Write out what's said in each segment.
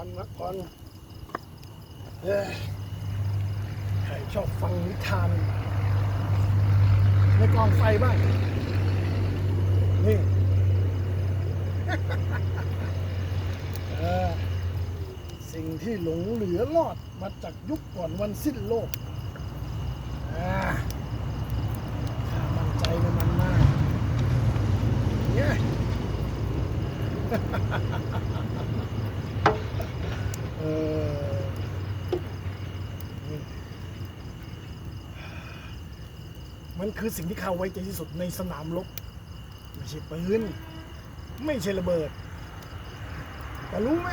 ก่อนพักก่อนเอ้ยใครชอบฟังนิทานในกองไฟบ้าง นี่เออสิ่งที่หลงเหลือรอดมาจากยุคก่อนวันสิ้นโลกอ่าข้ามั่นใจในมันมากเนี่ย มันคือสิ่งที่เขาไว้ใจที่สุดในสนามรบไม่ใช่ปืนไม่ใช่ระเบิด แต่รู้ไหม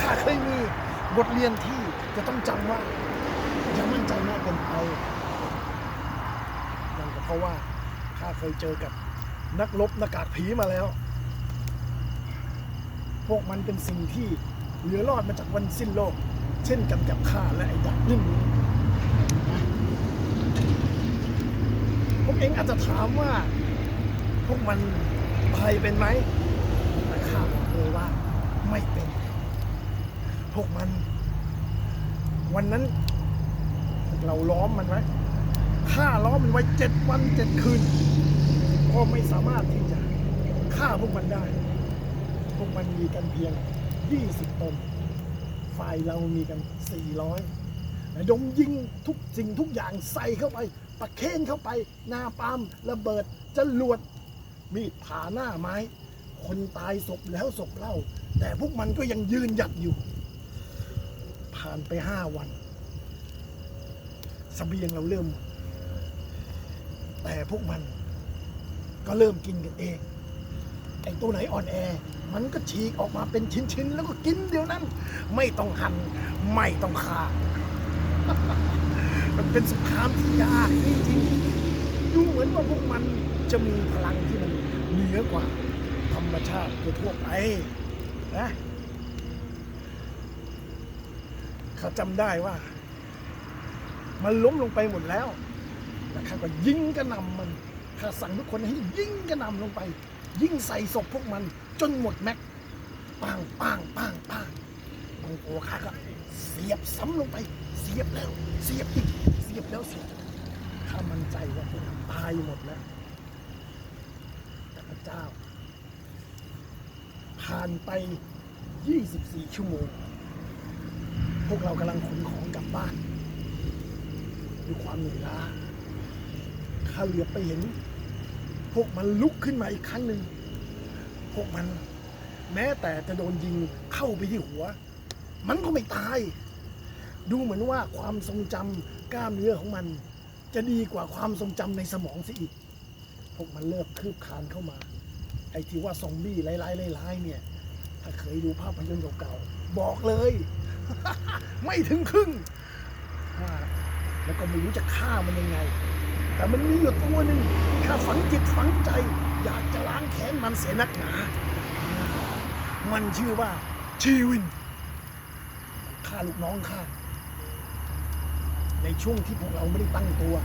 ข้าเคยมีบทเรียนที่จะต้องจำว่าอย่ามั่นใจมากเกินไปนั่นก็เพราะว่าข้าเคยเจอกับนักรบหน้ากากผีมาแล้ว พวกมันเป็นสิ่งที่เหลือรอดมาจากวันสิ้นโลก เช่นกันกับข้าและไอ้ดักนิ่มนี้พวกเองอาจจะถามว่า พวกมันตายเป็นไหมแต่ข้าบอกเลยว่าไม่เป็น พวกมัน วันนั้น เราล้อมมันไว้ฆ่าล้อมมันไว้เจ็ดวันเจ็ดคืนก็ไม่สามารถที่จะฆ่าพวกมันได้ พวกมันมีกันเพียง20ตน ฝ่ายเรามีกัน 400ระดมยิงทุกสิ่งทุกอย่างใส่เข้าไปตะเคนเข้าไปหน้าปามระเบิดจรวด มีดผ่าหน้าไม้ คนตายศพแล้วศพเล่า แต่พวกมันก็ยังยืนหยัดอยู่ ผ่านไปห้าวันสเสบียงเราเริ่ม แต่พวกมันก็เริ่มกินกันเอง ไอ้ตัวไหนอ่อนแอ มันก็ฉีกออกมาเป็นชิ้นๆ แล้วก็กินเดียวนั้น ไม่ต้องหัน ไม่ต้องฆ่า มันเป็นสงครามที่ยากจริงๆดูเหมือนว่าพวกมันจะมีพลังที่มันเหนือกว่าธรรมชาติทั่วไปนะเขาจำได้ว่า มันล้มลงไปหมดแล้วแล้วข้าก็ยิงกระนำมันข้าสั่งทุกคนให้ยิงกระนำลงไป ยิงใส่ศพพวกมัน จนหมดแม็กปังปัง บางตัวข้าก็เสียบซ้ำลงไป เสียบแล้ว เสียบอีก เสียบแล้วเสียบอีกข้ามั่นใจว่าพวกมันตายหมดแล้วแต่พระเจ้า ผ่านไป 24 ชั่วโมง พวกเรากำลังขนของกลับบ้านด้วยความเหนื่อยล้าข้าเหลือบไปเห็น พวกมันลุกขึ้นมาอีกครั้งหนึ่ง พวกมันแม้แต่จะโดนยิงเข้าไปที่หัว มันก็ไม่ตาย ดูเหมือนว่าความทรงจำกล้ามเนื้อของมัน จะดีกว่าความทรงจำในสมองซะอีก พวกมันเริ่มคืบคานเข้ามา ไอ้ที่ว่าซอมบี้ไล่ๆไล่ๆเนี่ย ถ้าเคยดูภาพยนตร์เก่าๆ บอกเลย ไม่ถึงครึ่งแล้วก็ไม่รู้จะฆ่ามันยังไง แต่มันมีอยู่ตัวหนึ่งที่ข้าฝังจิตฝังใจ อยากจะล้างแค้นมันเสียนักหนา มันชื่อว่าชีวิน ฆ่าลูกน้องข้าในช่วงที่พวกเราไม่ได้ตั้งตัว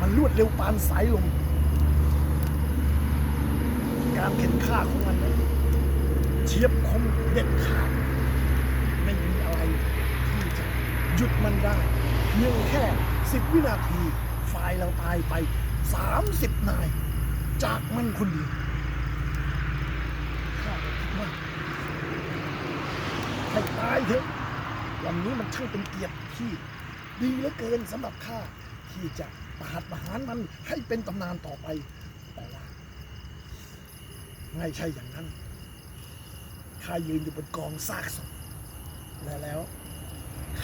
มันรวดเร็วปานสายลมการเข็นฆ่าของมันนั้นเฉียบคมเด็ดขาดไม่มีอะไรที่จะหยุดมันได้เพียงแค่สิบวินาทีฝ่ายเราตายไปสามสิบนาย จากมันคนเดียวข้าคิดว่า ให้ตายเถอะวันนี้มันช่างเป็นเกียรติที่ดีเหลือเกินสำหรับข้าที่จะประหัตประหารมันให้เป็นตำนานต่อไปแต่ว่าไม่ใช่อย่างนั้นข้ายืนอยู่บนกองซากศพและแล้ว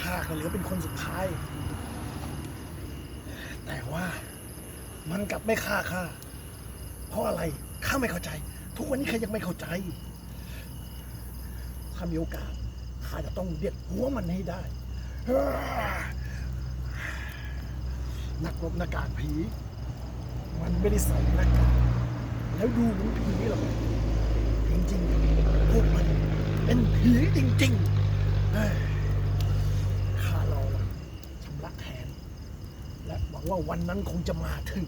ข้าก็เหลือเป็นคนสุดท้าย แต่ว่ามันกลับไม่ฆ่าข้าเพราะอะไรข้าไม่เข้าใจ ทุกวันนี้ข้ายังไม่เข้าใจถ้ามีโอกาส ข้าจะต้องเด็ดหัวมันให้ได้ นักรบหน้ากากผี มันไม่ได้ใส่หน้ากากแล้วดูเหมือนผีหรอกจริงๆพวกมันเป็นผีจริงๆเฮ้ยข้ารอวันชำระแค้นและหวังว่าวันนั้นคงจะมาถึง